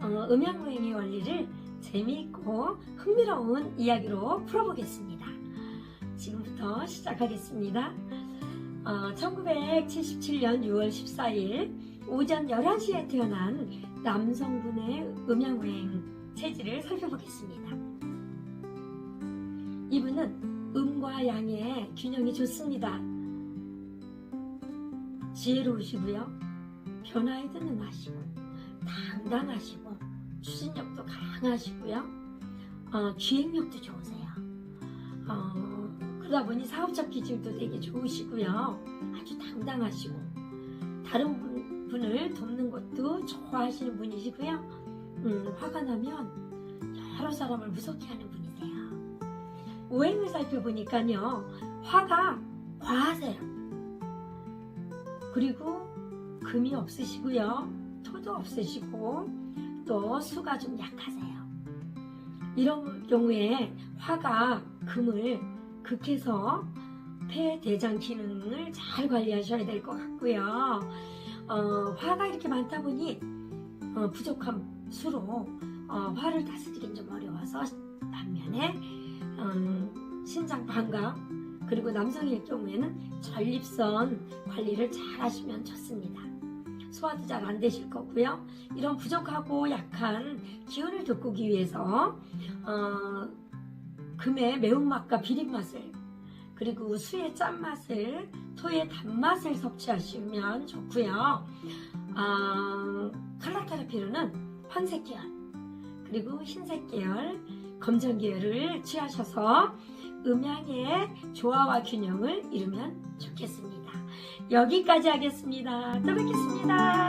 어, 음양보행의 원리를 재미있고 흥미로운 이야기로 풀어보겠습니다. 지금부터 시작하겠습니다. 어, 1977년 6월 14일 오전 11시에 태어난 남성분의 음양보행 체질을 살펴보겠습니다. 이분은 음과 양의 균형이 좋습니다. 지혜로우시고요. 변화에 드는 하시고 당당하시고 추진력도 강하시고요. 어, 기획력도 좋으세요. 어, 그러다 보니 사업적 기질도 되게 좋으시고요. 아주 당당하시고 다른 분, 분을 돕는 것도 좋아하시는 분이시고요. 음, 화가 나면 여러 사람을 무섭게 하는 분이세요. 오행을 살펴보니까요. 화가 과하세요. 그리고 금이 없으시고요. 토도 없으시고 또 수가 좀 약하세요. 이런 경우에 화가 금을 극해서 폐, 대장 기능을 잘 관리하셔야 될 것 같고요. 어, 화가 이렇게 많다 보니 어, 부족한 수로 어, 화를 다스리긴 좀 어려워서 반면에 음, 신장 반갑 그리고 남성일 경우에는 전립선 관리를 잘 하시면 좋습니다. 소화도 잘 안 되실 거고요. 이런 부족하고 약한 기운을 돋구기 위해서 어, 금의 매운맛과 비린맛을 그리고 수의 짠맛을 토의 단맛을 섭취하시면 좋고요. 어, 칼라 테라피로는 황색 계열 그리고 흰색 계열 검정 계열을 취하셔서 음양의 조화와 균형을 이루면 좋겠습니다. 여기까지 하겠습니다. 또 뵙겠습니다.